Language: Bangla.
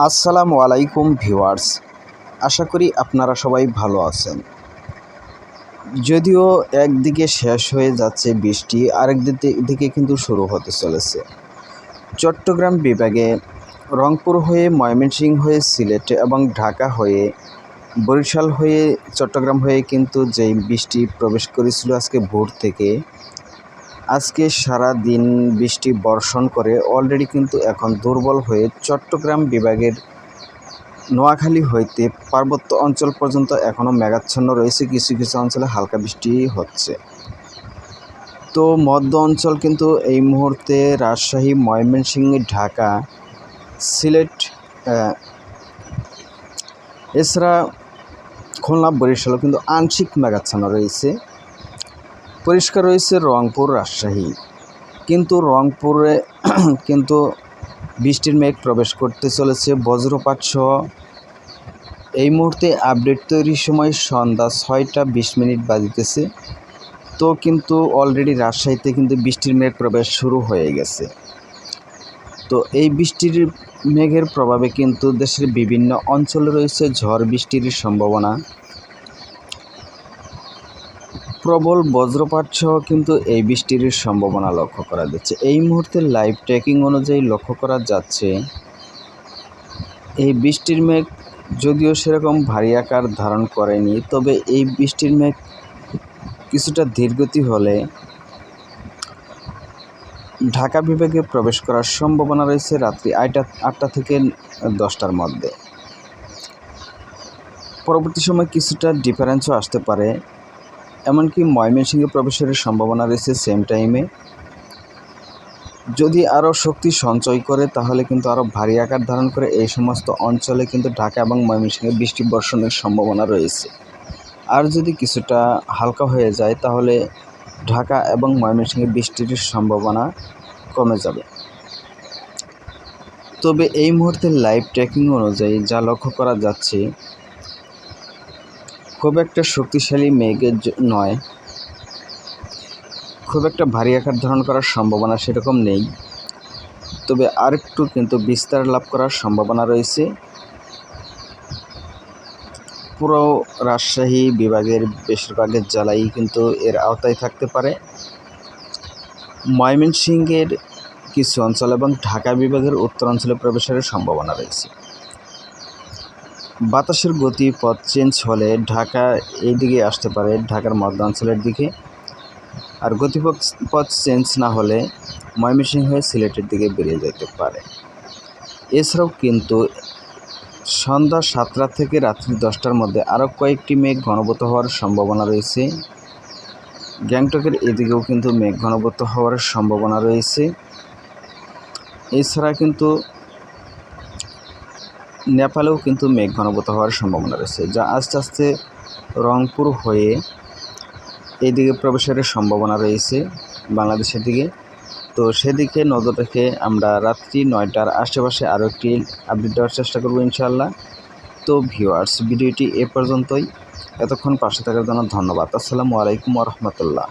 আসসালামু আলাইকুম ভিউয়ার্স, আশা করি আপনারা সবাই ভালো আছেন। যদিও একদিকে শেষ হয়ে যাচ্ছে বৃষ্টি, আরেক দিকে কিন্তু শুরু হতে চলেছে। চট্টগ্রাম বিভাগে রংপুর হয়ে ময়মনসিংহ হয়ে সিলেট এবং ঢাকা হয়ে বরিশাল হয়ে চট্টগ্রাম হয়ে কিন্তু যেই বৃষ্টি প্রবেশ করেছিল আজকে ভোর থেকে আজকে সারা দিন বৃষ্টি বর্ষণ করে অলরেডি কিন্তু এখন দুর্বল হয়ে চট্টগ্রাম বিভাগের নোয়াখালী হইতে পার্বত্য অঞ্চল পর্যন্ত এখনও মেঘাচ্ছন্ন রয়েছে। কিছু কিছু অঞ্চলে হালকা বৃষ্টি হচ্ছে। তো মধ্য অঞ্চল কিন্তু এই মুহূর্তে রাজশাহী, ময়মনসিংহ, ঢাকা, সিলেট এছাড়া খুলনা বরিশালও কিন্তু আংশিক মেঘাচ্ছন্ন রয়েছে। পরিষ্কার রয়েছে রংপুর রাজশাহী। কিন্তু রংপুরে কিন্তু বৃষ্টির মেঘ প্রবেশ করতে চলেছে বজ্রপাত সহ। এই মুহূর্তে আপডেট তৈরির সময় সন্ধ্যা ছয়টা বিশ মিনিট বাজিতেছে। তো কিন্তু অলরেডি রাজশাহীতে কিন্তু বৃষ্টির মেঘ প্রবেশ শুরু হয়ে গেছে। তো এই বৃষ্টির মেঘের প্রভাবে কিন্তু দেশের বিভিন্ন অঞ্চলে রয়েছে ঝড় বৃষ্টির সম্ভাবনা। প্রবল বজ্রপাত সহ কিন্তু এই বৃষ্টির সম্ভাবনা লক্ষ্য করা যাচ্ছে। এই মুহূর্তে লাইভ ট্র্যাকিং অনুযায়ী লক্ষ্য করা যাচ্ছে, এই বৃষ্টির মেঘ যদিও সেরকম ভারী আকার ধারণ করেনি, তবে এই বৃষ্টির মেঘ কিছুটা ধীরগতি হলে ঢাকা বিভাগে প্রবেশ করার সম্ভাবনা রয়েছে রাত্রি আটটা আটটা থেকে দশটার মধ্যে। পরবর্তী সময় কিছুটা ডিফারেন্সও আসতে পারে। এমনকি ময়মনসিংহে প্রবেশের সম্ভাবনা রয়েছে সেম টাইমে যদি আরও শক্তি সঞ্চয় করে, তাহলে কিন্তু আরও ভারী আকার ধারণ করে এই সমস্ত অঞ্চলে কিন্তু ঢাকা এবং ময়মনসিংহে বৃষ্টি বর্ষণের সম্ভাবনা রয়েছে। আর যদি কিছুটা হালকা হয়ে যায়, তাহলে ঢাকা এবং ময়মনসিংহে বৃষ্টির সম্ভাবনা কমে যাবে। তবে এই মুহূর্তে লাইভ ট্র্যাকিং অনুযায়ী যা লক্ষ্য করা যাচ্ছে খুব একটা শক্তিশালী মেঘের নয়। খুব একটা ভারী আকার ধারণ করার সম্ভাবনা সেরকম নেই। তবে আরেকটু কিন্তু বিস্তার লাভ করার সম্ভাবনা রয়েছে। পুরো রাজশাহী বিভাগের বেশিরভাগের জেলাই কিন্তু এর আওতায় থাকতে পারে। ময়মনসিংহের কিছু অঞ্চল এবং ঢাকা বিভাগের উত্তরাঞ্চলে প্রবেশের সম্ভাবনা রয়েছে। বাতাসের গতি পথ চেঞ্জ হলে ঢাকা এই দিকে আসতে পারে, ঢাকার মধ্যাঞ্চলের দিকে। আর গতিপথ, পথ চেঞ্জ না হলে ময়মনসিংহ হয়ে সিলেটের দিকে বেরিয়ে যেতে পারে। এছাড়াও কিন্তু সন্ধ্যা সাতটা থেকে রাত্রি দশটার মধ্যে আরও কয়েকটি মেঘ ঘনবত হওয়ার সম্ভাবনা রয়েছে। গ্যাংটকের এদিকেও কিন্তু মেঘ ঘনবত হওয়ার সম্ভাবনা রয়েছে। এছাড়া কিন্তু নেপালেও কিন্তু মেঘ ঘনবত হওয়ার সম্ভাবনা রয়েছে, যা আস্তে আস্তে রংপুর হয়ে এইদিকে প্রবেশের সম্ভাবনা রয়েছে বাংলাদেশের দিকে। তো সেদিকে নজর রেখে আমরা রাত্রি নয়টার আশেপাশে আরও একটি আপডেট দেওয়ার চেষ্টা করব ইনশাল্লাহ তো ভিউয়ার্স, ভিডিওটি এ পর্যন্তই। এতক্ষণ পাশে থাকার জন্য ধন্যবাদ। আসসালামু আলাইকুম রহমতুল্লাহ।